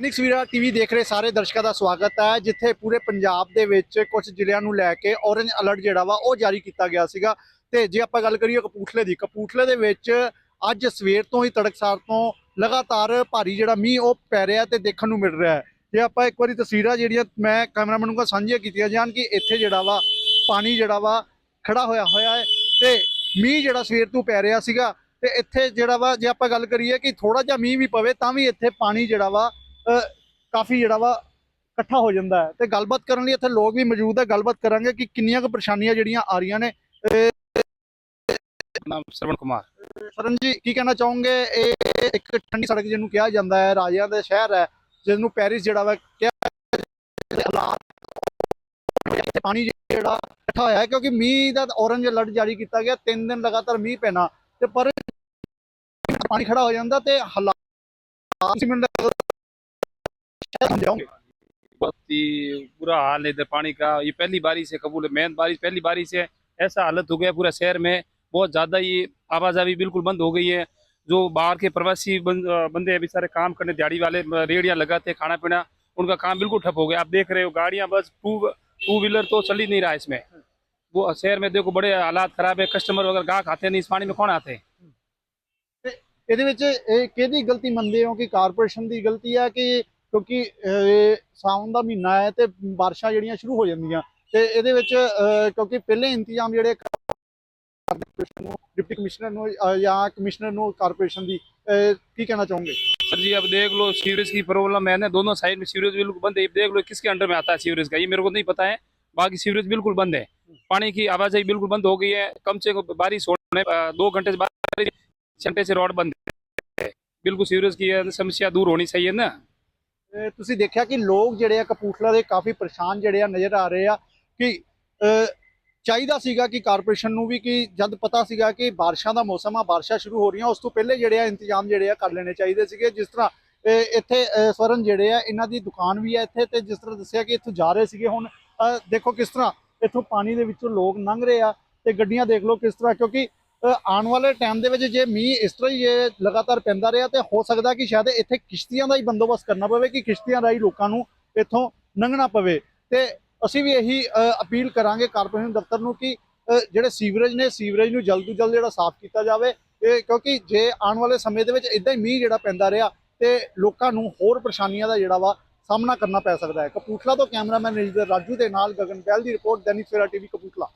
ਅਨਿਕ ਸਵੀਰਾ TV ਦੇਖ ਰਹੇ ਸਾਰੇ ਦਰਸ਼ਕਾਂ ਦਾ ਸਵਾਗਤ ਹੈ, ਜਿੱਥੇ ਪੂਰੇ ਪੰਜਾਬ ਦੇ ਵਿੱਚ ਕੁਝ ਜ਼ਿਲ੍ਹਿਆਂ ਨੂੰ ਲੈ ਕੇ ਔਰੇਂਜ ਅਲਰਟ ਜਿਹੜਾ ਵਾ ਉਹ ਜਾਰੀ ਕੀਤਾ ਗਿਆ ਸੀਗਾ। ਤੇ ਜੇ ਆਪਾਂ ਗੱਲ ਕਰੀਏ ਕਪੂਰਥਲੇ ਦੀ, ਕਪੂਰਥਲੇ ਦੇ ਵਿੱਚ ਅੱਜ ਸਵੇਰ ਤੋਂ ਹੀ ਤੜਕਸਾਰ ਤੋਂ ਲਗਾਤਾਰ ਭਾਰੀ ਜਿਹੜਾ ਮੀਂਹ ਉਹ ਪੈ ਰਿਹਾ ਤੇ ਦੇਖਣ ਨੂੰ ਮਿਲ ਰਿਹਾ ਹੈ। ਜੇ ਆਪਾਂ ਇੱਕ ਵਾਰੀ ਤਸਵੀਰਾਂ ਜਿਹੜੀਆਂ ਮੈਂ ਕੈਮਰਾਮੈਨ ਨੂੰ ਕਹਾਂ ਸਾਂਝੀਆਂ ਕੀਤੀਆਂ ਜਾਣ ਕਿ ਇੱਥੇ ਜਿਹੜਾ ਵਾ ਪਾਣੀ ਜਿਹੜਾ ਵਾ ਖੜਾ ਹੋਇਆ ਹੋਇਆ ਹੈ ਤੇ ਮੀਂਹ ਜਿਹੜਾ ਸਵੇਰ ਤੋਂ ਪੈ ਰਿਹਾ ਸੀਗਾ ਤੇ ਇੱਥੇ ਜਿਹੜਾ ਵਾ ਜੇ ਆਪਾਂ ਗੱਲ ਕਰੀਏ ਕਿ ਥੋੜਾ ਜਿਹਾ ਮੀਂਹ ਵੀ ਪਵੇ ਤਾਂ ਵੀ ਇੱਥੇ ਪਾਣੀ ਜਿਹੜਾ ਵਾ ਕਾਫੀ ਜਿਹੜਾ ਵਾ ਇਕੱਠਾ ਹੋ ਜਾਂਦਾ ਹੈ। ਤੇ ਗੱਲਬਾਤ ਕਰਨ ਲਈ ਇੱਥੇ ਲੋਕ ਵੀ ਮੌਜੂਦ ਹੈ। ਗੱਲਬਾਤ ਕਰਾਂਗੇ ਕਿ ਕਿੰਨੀਆਂ ਕੁ ਪਰੇਸ਼ਾਨੀਆਂ ਜਿਹੜੀਆਂ ਆ ਰਹੀਆਂ ਨੇ। ਨਾਮ ਸਰਵਣ ਕੁਮਾਰ। ਸਰਨ ਜੀ ਕੀ ਕਹਿਣਾ ਚਾਹੋਗੇ? ਇਹ ਇੱਕ ਠੰਡੀ ਸੜਕ ਜਿਹਨੂੰ ਕਿਹਾ ਜਾਂਦਾ ਹੈ ਰਾਜਿਆਂ ਦਾ ਸ਼ਹਿਰ ਹੈ ਜਿਸ ਨੂੰ ਪੈਰਿਸ ਜਿਹੜਾ ਵਾ ਕਿਹਾ। ਹਾਲਾਤ ਪਾਣੀ ਜਿਹੜਾ ਇਕੱਠਾ ਹੋਇਆ ਹੈ ਕਿਉਂਕਿ ਮੀਂਹ ਦਾ ਔਰੰਜ ਅਲਰਟ ਜਾਰੀ ਕੀਤਾ ਗਿਆ। ਤਿੰਨ ਦਿਨ ਲਗਾਤਾਰ ਮੀਂਹ ਪੈਣਾ ਤੇ ਪਰ ਪਾਣੀ ਖੜਾ ਹੋ ਜਾਂਦਾ ਤੇ ਹਾਲਾਤ ਤੁਸੀਂ ਮੈਨੂੰ ਲੱਗਦਾ ਸ਼ਾਇਦ ਸਮਝਾਓਗੇ बहुत ही बुरा हाल है इधर पानी का ये पहली बारिश है कबूल मेन बारिश पहली बारिश है ऐसा हालत हो गया पूरा शहर में बहुत ज़्यादा ये आवाजाही बिल्कुल बंद हो गई है जो बाहर के प्रवासी बन, बंदे अभी सारे काम करने दिहाड़ी वाले रेडियाँ लगाते खाना पीना उनका काम बिल्कुल ठप हो गया आप देख रहे हो गाड़ियाँ बस टू टू व्हीलर तो चल ही नहीं रहा इसमें वो शहर में देखो बड़े हालात खराब है कस्टमर वगैरह गाहक आते नहीं इस पानी में कौन आते हैं ਇਹਦੇ ਵਿੱਚ ਇਹ ਕਿਹਦੀ ਗਲਤੀ ਮੰਨਦੇ ਹੋ ਕਿ ਕਾਰਪੋਰੇਸ਼ਨ ਦੀ ਗਲਤੀ ਹੈ ਕਿ ਕਿਉਂਕਿ ਇਹ ਸਾਵਣ ਦਾ ਮਹੀਨਾ ਹੈ ਤੇ ਬਾਰਿਸ਼ਾਂ ਜਿਹੜੀਆਂ ਸ਼ੁਰੂ ਹੋ ਜਾਂਦੀਆਂ ਤੇ ਇਹਦੇ ਵਿੱਚ ਅਹ, ਕਿਉਂਕਿ ਪਹਿਲੇ ਇੰਤਜ਼ਾਮ ਜਿਹੜੇ ਕਾਰਪੋਰੇਸ਼ਨ ਨੂੰ ਡਿਪਟੀ ਕਮਿਸ਼ਨਰ ਨੂੰ ਅਹ, ਜਾਂ ਕਮਿਸ਼ਨਰ ਨੂੰ ਕਾਰਪੋਰੇਸ਼ਨ ਦੀ ਅਹ, ਕੀ ਕਹਿਣਾ ਚਾਹੋਗੇ सर जी अब देख लो सीवरेज की प्रॉब्लम है ना दोनों साइड में सीवरेज बिल्कुल बंद है ये देख लो किसके अंडर में आता है सीवरेज का ये मेरे को नहीं पता है बाकी सीवरेज बिल्कुल बंद है पानी की आवाजाही बिल्कुल बंद हो गई है कम से कम बारिश होने अ, दो घंटे से बाद घंटे से रोड बंद है बिल्कुल सीवरेज की अ, समस्या दूर होनी चाहिए ना ਅਹ, ਤੁਸੀਂ ਦੇਖਿਆ ਕਿ ਲੋਕ ਜਿਹੜੇ ਆ ਕਪੂਰਥਲਾ ਦੇ ਕਾਫੀ ਪਰੇਸ਼ਾਨ ਜਿਹੜੇ ਆ ਨਜ਼ਰ ਆ ਰਹੇ ਆ ਕਿ ਚਾਹੀਦਾ ਸੀਗਾ ਕਿ ਕਾਰਪੋਰੇਸ਼ਨ ਨੂੰ ਵੀ ਕਿ ਜਦ ਪਤਾ ਸੀਗਾ ਕਿ ਬਾਰਿਸ਼ਾਂ ਦਾ ਮੌਸਮ ਆ, ਬਾਰਿਸ਼ਾਂ ਸ਼ੁਰੂ ਹੋ ਰਹੀਆਂ, ਉਸ ਤੋਂ ਪਹਿਲੇ ਜਿਹੜੇ ਆ ਇੰਤਜ਼ਾਮ ਜਿਹੜੇ ਆ ਕਰ ਲੈਣੇ ਚਾਹੀਦੇ ਸੀਗੇ। ਜਿਸ ਤਰ੍ਹਾਂ ਇੱਥੇ ਸਵਰਨ ਜਿਹੜੇ ਆ, ਇਹਨਾਂ ਦੀ ਦੁਕਾਨ ਵੀ ਆ ਇੱਥੇ ਤੇ ਜਿਸ ਤਰ੍ਹਾਂ ਦੱਸਿਆ ਕਿ ਇੱਥੋਂ ਜਾ ਰਹੇ ਸੀਗੇ ਹੁਣ ਦੇਖੋ ਕਿਸ ਤਰ੍ਹਾਂ ਇੱਥੋਂ ਪਾਣੀ ਦੇ ਵਿੱਚੋਂ ਲੋਕ ਲੰਘ ਰਹੇ ਆ ਤੇ ਗੱਡੀਆਂ ਦੇਖ ਲਓ ਕਿਸ ਤਰ੍ਹਾਂ, ਕਿਉਂਕਿ ਆਉਣ ਵਾਲੇ ਟਾਈਮ ਦੇ ਵਿੱਚ ਜੇ ਮੀਂਹ ਇਸ ਤਰ੍ਹਾਂ ਹੀ ਇਹ ਲਗਾਤਾਰ ਪੈਂਦਾ ਰਿਹਾ ਤੇ ਹੋ ਸਕਦਾ ਕਿ ਸ਼ਾਇਦ ਇੱਥੇ ਕਿਸ਼ਤੀਆਂ ਦਾ ਹੀ ਬੰਦੋਬਸਤ ਕਰਨਾ ਪਵੇ ਕਿ ਕਿਸ਼ਤੀਆਂ ਰਾਹੀਂ ਲੋਕਾਂ ਨੂੰ ਇੱਥੋਂ ਲੰਘਣਾ ਪਵੇ। ਤੇ ਅਸੀਂ ਵੀ ਇਹੀ ਅਪੀਲ ਕਰਾਂਗੇ ਕਾਰਪੋਰੇਸ਼ਨ ਦਫ਼ਤਰ ਨੂੰ ਕਿ ਜਿਹੜੇ ਸੀਵਰੇਜ ਨੇ, ਸੀਵਰੇਜ ਨੂੰ ਜਲਦ ਤੋਂ ਜਲਦ ਜਿਹੜਾ ਸਾਫ਼ ਕੀਤਾ ਜਾਵੇ। ਇਹ ਕਿਉਂਕਿ ਜੇ ਆਉਣ ਵਾਲੇ ਸਮੇਂ ਦੇ ਵਿੱਚ ਇਦਾਂ ਹੀ ਮੀਂਹ ਜਿਹੜਾ ਪੈਂਦਾ ਰਿਹਾ ਤੇ ਲੋਕਾਂ ਨੂੰ ਹੋਰ ਪਰੇਸ਼ਾਨੀਆਂ ਦਾ ਜਿਹੜਾ ਵਾ ਸਾਹਮਣਾ ਕਰਨਾ ਪੈ ਸਕਦਾ ਹੈ। ਕਪੂਰਥਲਾ ਤੋਂ ਕੈਮਰਾਮੈਨ ਰਜਿੰਦਰ ਰਾਜੂ ਦੇ ਨਾਲ ਗਗਨ ਪਹਿਲ ਦੀ ਰਿਪੋਰਟ, ਦੈਨਿਕ ਸਵੇਰਾ ਟੀਵੀ ਕਪੂਰਥਲਾ।